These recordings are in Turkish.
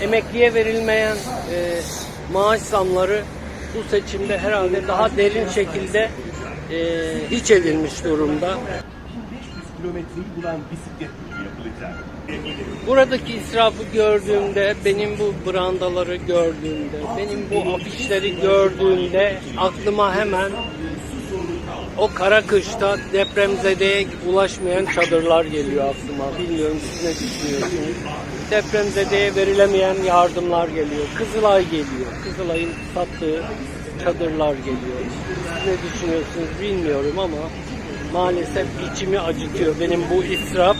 emekliye verilmeyen e, maaş zamları bu seçimde herhalde daha derin şekilde e, hiç edilmiş durumda. 500 kilometreyi bulan bisiklet yapılacak. Buradaki israfı gördüğümde, benim bu brandaları gördüğümde, benim bu afişleri gördüğümde aklıma hemen o kara kışta depremzedeye ulaşmayan çadırlar geliyor aklıma. Bilmiyorum siz ne düşünüyorsunuz? Depremzedeye verilemeyen yardımlar geliyor. Kızılay geliyor. Kızılay'ın sattığı çadırlar geliyor. Siz ne düşünüyorsunuz bilmiyorum ama maalesef içimi acıtıyor benim bu israf.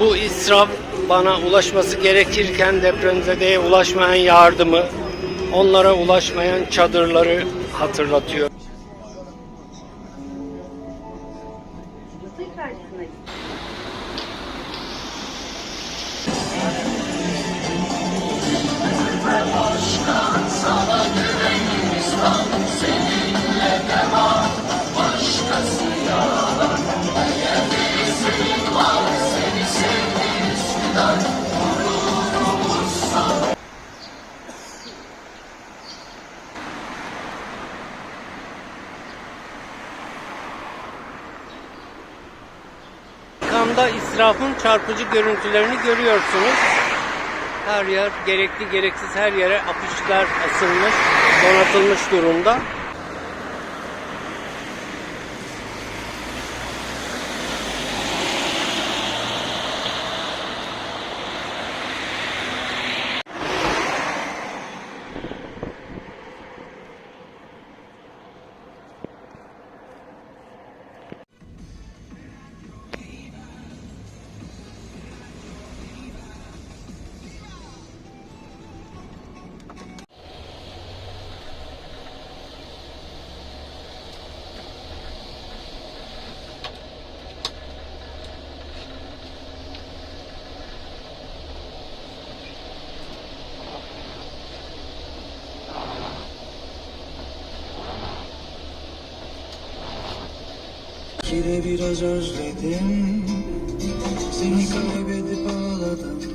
Bu israf bana ulaşması gerekirken depremzedeye ulaşmayan yardımı, onlara ulaşmayan çadırları hatırlatıyor. Arkamda israfın çarpıcı görüntülerini görüyorsunuz. Her yer gerekli gereksiz her yere afişler asılmış, donatılmış durumda. Belki de biraz özledim. Seni kaybedip ağladım.